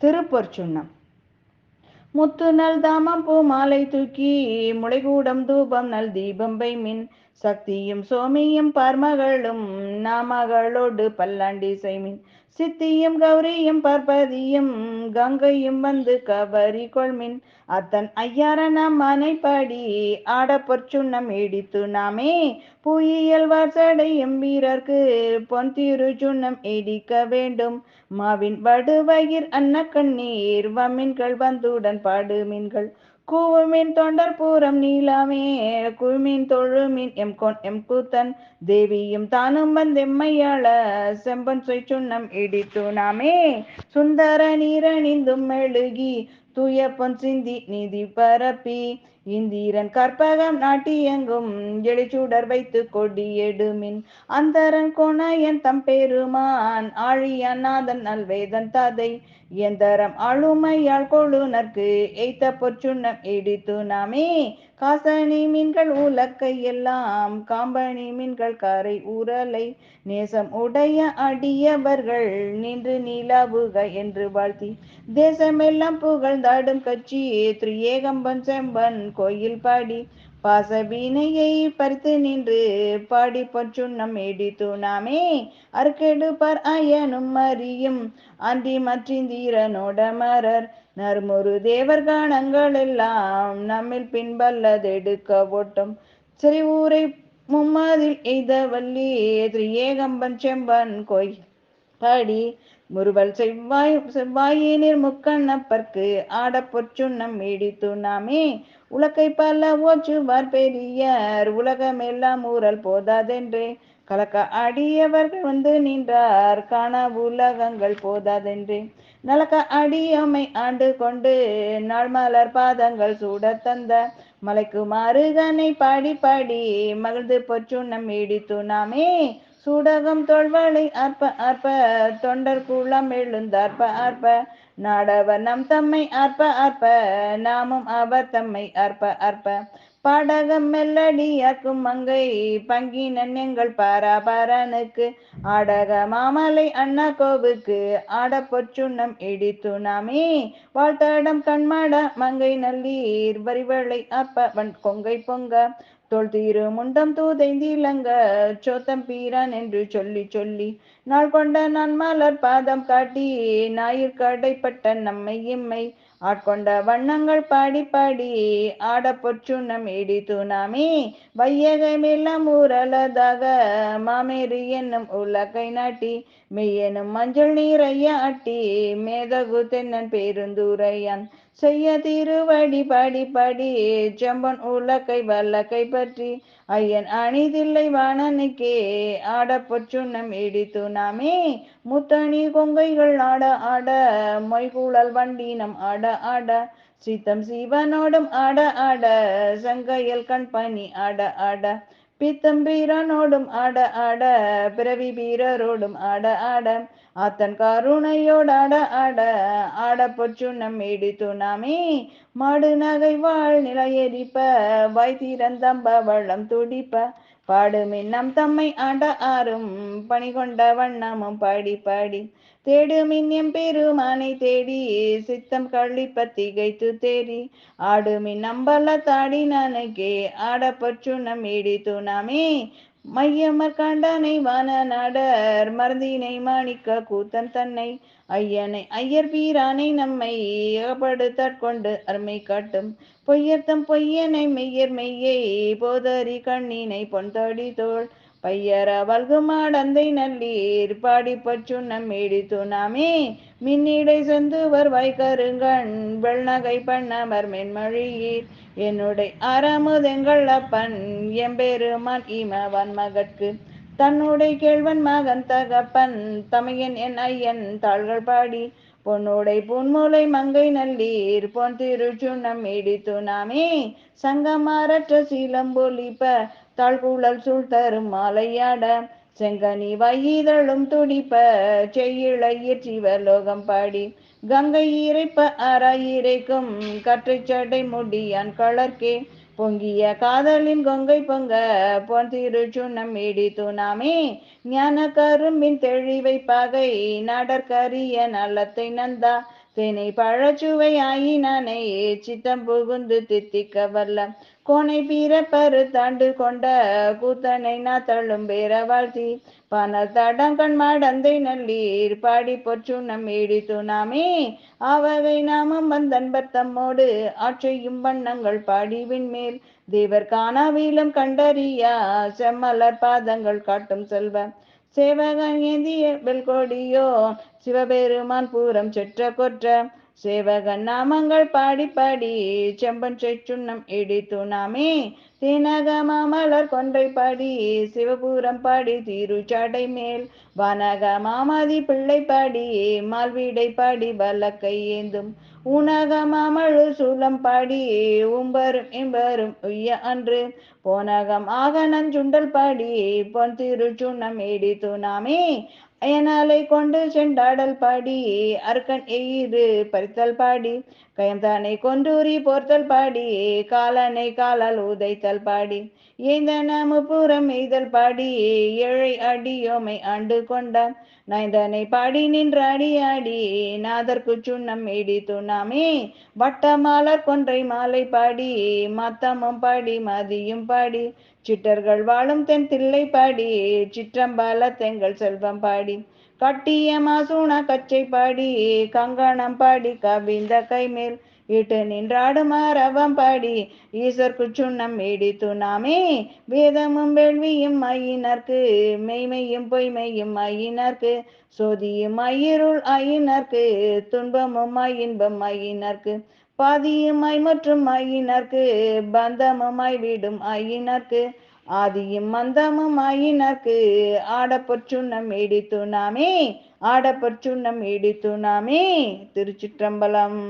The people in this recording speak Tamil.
திருப்பொற்சுண்ணம் முத்து நல் தாமம் பூ மாலை தூக்கி முளைகூடம் தூபம் நல் தீபம் வைமின் சக்தியும் சோமியும் பர்மகளும் நாமகளோடு பல்லாண்டி செய்மின். சித்தியும் கௌரியும் பர்பதியும் கங்கையும் வந்து கவரி கொள்மின். அத்தன் ஐயாரன மனைப்படி ஆடப்பொற்சுண்ணம் இடித்து நாமே. புயியல் வாசடையும் வீரர்க்கு பொன் திரு சுண்ணம் இடிக்க வேண்டும். மாவின் வடுவயிர் அன்ன கண்ணீர் வம்மின்கள் வந்துடன் பாடுமின்கள். கூவுமின் தொண்டர் பூரம் நீலாமே குழுமின் தொழுமின் எம் கொன் எம் கூத்தன். தேவியும் தானும் வந்தெம்மையாள செம்பன் சொய் சுண்ணம் இடித்து நாமே. சுந்தர நீரணிந்தும் மெழுகி தூய பொன் சிந்தி நிதி பரப்பி. இந்திரன் கற்பகம் நாட்டியெங்கும் எழிச்சுடர் வைத்து கொடியெடுமின் அந்தரன் கோணயன் தம் பெருமான் ஆழியநாதன் நல்வேதன் ததை. எந்தரம் ஆளுமையாள் கொழுநர்க்கு எய்த்த பொற்சுண்ணம் இடித்து நாமே. காசனி மீன்கள் உலக்கை எல்லாம் காம்பனி மீன்கள் கரை உரலை நேசம் உடைய அடியவர்கள் நின்று நீலாவுக என்று வாழ்த்தி. தேசமெல்லாம் புகழ்ந்தாடும் கட்சி திரியேகம்பன் செம்பன் கோயில் பாடி. பாசவீனையை பறித்து நின்று பாடி பற்றுண்ணம் எடித்து நாமே. அற்கெடுப்பார் அயனும் அறியும். அந்தி மற்றிந்தீரனோட மரர் நர்முரு தேவர் காணங்கள் எல்லாம் நம்மில் பின்பல்லதெடுக்க ஓட்டும் சரி ஊரை மும்மதில் எய்த வள்ளி திரியேகம்பன் செம்பன் கோயில். பாடி முறுவல் செவ்வாய் செவ்வாயினிர் முக்கண்ணப்பர்க்கு ஆட பொற்சுண்ணம் இடித்து நாமே. உலக்கை பல ஓச்சுவார் பெரியர் உலகமெல்லாம் ஊரல் போதாதென்றே. கலக்க அடியவர்கள் வந்து நின்றார் காண உலகங்கள் போதாதென்றே. நலக்க அடியமை ஆண்டு கொண்டு நாள் மலர் பாதங்கள் சூட தந்த. மலைக்கு மாறுகனை பாடி பாடி மகிழ்ந்து பொச்சுண்ணம் இடித்து நாமே. சூடகம் தொழ்வாளை அற்ப அற்ப தொண்டர் குளம் எழுந்தார்ப்ப அற்ப நாடவர் நம் தம்மை அற்ப அற்ப நாமும் அவர் தம்மை அற்ப அற்ப பாடகம் மெல்லடியாக்கும் மங்கை பங்கினன் எங்கள் பாராபரனுக்கு. ஆடக மாமலை அண்ணா கோவுக்கு ஆட பொச்சுண்ணம் இடித்து நாமே. வாழ்த்தடம் கண்மாட மங்கை நல்லீர் வரிவளை அப்ப வன் கொங்கை பொங்க. தோல் தீரு முண்டம் தூதைந்திலங்க சோத்தம் பீரான் என்று சொல்லி சொல்லி நாள் கொண்ட நான் மலர் பாதம் காட்டி ஞாயிற் கடைப்பட்ட நம்மை இம்மை ஆட்கொண்ட வண்ணங்கள் பாடி பாடி ஆட பொற்றுண்ணம் இடித்து நாமே வையகமெல்லாம் ஊரலதாக மாமேறு என்னும் உலகை நாட்டி மெய்யெனும் மஞ்சள் நீரைய அட்டி மேதகு தென்னன் பேருந்துரையான் செய்ய திருவடி படி படி செம்பன் உலக்கை வல்லக்கை பற்றி. ஐயன் அணிதில்லை வாணனுக்கே ஆட பொற்றுண்ணம் இடித்து நாமே. முத்தணி கொங்கைகள் ஆட ஆட மொய்குழல் வண்டினம் ஆட ஆட. சித்தம் சிவனோடும் ஆட ஆட சங்கையல் கண் கண்பனி ஆட ஆட. பித்தம்பீரனோடும் ஆட ஆட பிறவி வீரரோடும் ஆட ஆட ஆத்தன் கருணையோடு ஆட ஆட ஆட பொச்சு நம் இடித்து நாமே. மாடு நகை வாழ் நிலையெரிப்ப வாய் திறந்தம்ப வள்ளம் துடிப்ப பாடுமின் நம் தம்மை ஆட ஆறும் பணி கொண்ட வண்ணமும் பாடி பாடி. தேடுமின் எம் பெருமானை தேடி சித்தம் கழிப்ப திகைத்து தேடி ஆடுமின் நம்பல தாடி நானைக்கே ஆட நம் இடித்து நாமே மையமர் காண்டானை வான நாடர் மருந்தினை மாணிக்க கூத்தன் தன்னை ஐயனை ஐயர் பீரானை நம்மை ஏகப்படுத்தற்கொண்டு அருமை காட்டும். பொய்யர்த்தம் பொய்யனை மெய்யர் மெய்யை போதறி கண்ணினை பொன்தடி தோள் பையர வல்குமாடந்தை நல்லீர் பாடி பச்சுண்ணம் இடித்து நாமே. மின்னிடை செந்துவர் வைக்கருங்கண் வெள்நகை பண்ணவர் மென்மொழியீர். என்னுடைய அறமுதெங்கள் அப்பன் எம்பெருமான் இமவன் மகற்கு தன்னுடைய கேழ்வன் மகன் தகப்பன் தமையன் என் ஐயன் தாள்கள் பாடி. பொன்னுடை பொன்முலை மங்கை நல்லீர் பொன் திருச்சுண்ணம் இடித்து நாமே. சங்கமாரற்ற சீலம் பொலிப்ப தாழ்குழல் சூழ் தரும் மாலையாட செங்கனி வயிதழும் துடிப்ப செய்யிழையிற் சிவலோகம் பாடி. கங்கை இறைப்ப அறாயிரைக்கும் கற்றை சடை முடியான் கலர்க்கே. பொங்கிய காதலின் கொங்கை பொங்க பொன் திருச்சுண்ணம் இடித்து நாமே. ஞான கரும்பின் தெளிவை பகை நடற்கரிய நலத்தை நந்தா. தேனை பழச்சுவை ஆயினானே சித்தம் புகுந்து தித்திக்க வல்ல. கோனை பீரப்பரு தாண்டு கொண்ட கூத்தனை நாத்தழும் பேர வாழ்த்தி பண நல்லீர் பாடி பொற்றுணம் இடித்து நாமே. அவவை நாமம் வந்தன்பர் தம்மோடு ஆற்றையும் வண்ணங்கள் பாடி விண்மேல் தேவர் காணாவிலும் கண்டறியா செம்மலர் பாதங்கள் காட்டும் செல்வ. சேவகன் ஏந்திய வெல்கொடியோ சிவபெருமான் பூரம் செற்ற கொற்ற. சேவகன் நாமங்கள் பாடி பாடி செம்பன் செச்சுண்ணம் இடித்து நாமே. தினக மாமலர் கொன்றை பாடி சிவபுரம் பாடி திருச்சடை மேல். வனக மாமாதி பிள்ளை பாடி மால்வீடை பாடி வல்லக்கை ஏந்தும். உனக மாமழு சூலம் பாடி உம்பரும் இம்பரும் உய்ய அன்று. போனகம் ஆக நஞ்சுண்டல் பாடி பொன் திருச்சுண்ணம் இடித்து நாமே. அயனாலை கொண்டு செண்டாடல் பாடி அர்க்கன் எயிறு பறித்தல் பாடி கயந்தானை கொன்றூரி போர்த்தல் பாடி காலனை காலால் உதைத்தல் பாடி ஏந்தன முப்புறம் எய்தல் பாடி ஏழை அடியோமை ஆண்டு கொண்டான் நயந்தனை பாடி நின்று அடி ஆடி நாதற்கு சுண்ணம் இடி துண்ணாமே வட்ட மாலர் கொன்றை மாலை பாடி மத்தமும் பாடி மதியும் பாடி சிட்டர்கள் வாழும் தென் தில்லை பாடி சிற்றம்பால தெங்கள் செல்வம் பாடி. கட்டிய மாசூண கச்சை பாடி கங்கணம் பாடி கவிந்த கைமேல் இட்டு நின்றாடும் அரவம் பாடி. ஈசர் குச்சுண்ணம் இடித்து நாமே வேதமும் வேள்வியும் ஐயினர்க்கு மெய்மையும் பொய்மையும் ஐயினர்க்கு சோதியும் ஐயிருள் ஐயினர்க்கு துன்பமும் இன்பம் ஐயினர்க்கு பாதியுமாய் மற்றும் ஐயினர்க்கு பந்தமுமாய் விடும் ஐயினர்க்கு ஆதியும் மந்தமும் ஆயினர்க்கு ஆடப்பற்றுண்ணம் இடித்து நாமே ஆடப்பொற்றுண்ணம் இடித்து நாமே திருச்சிற்றம்பலம்.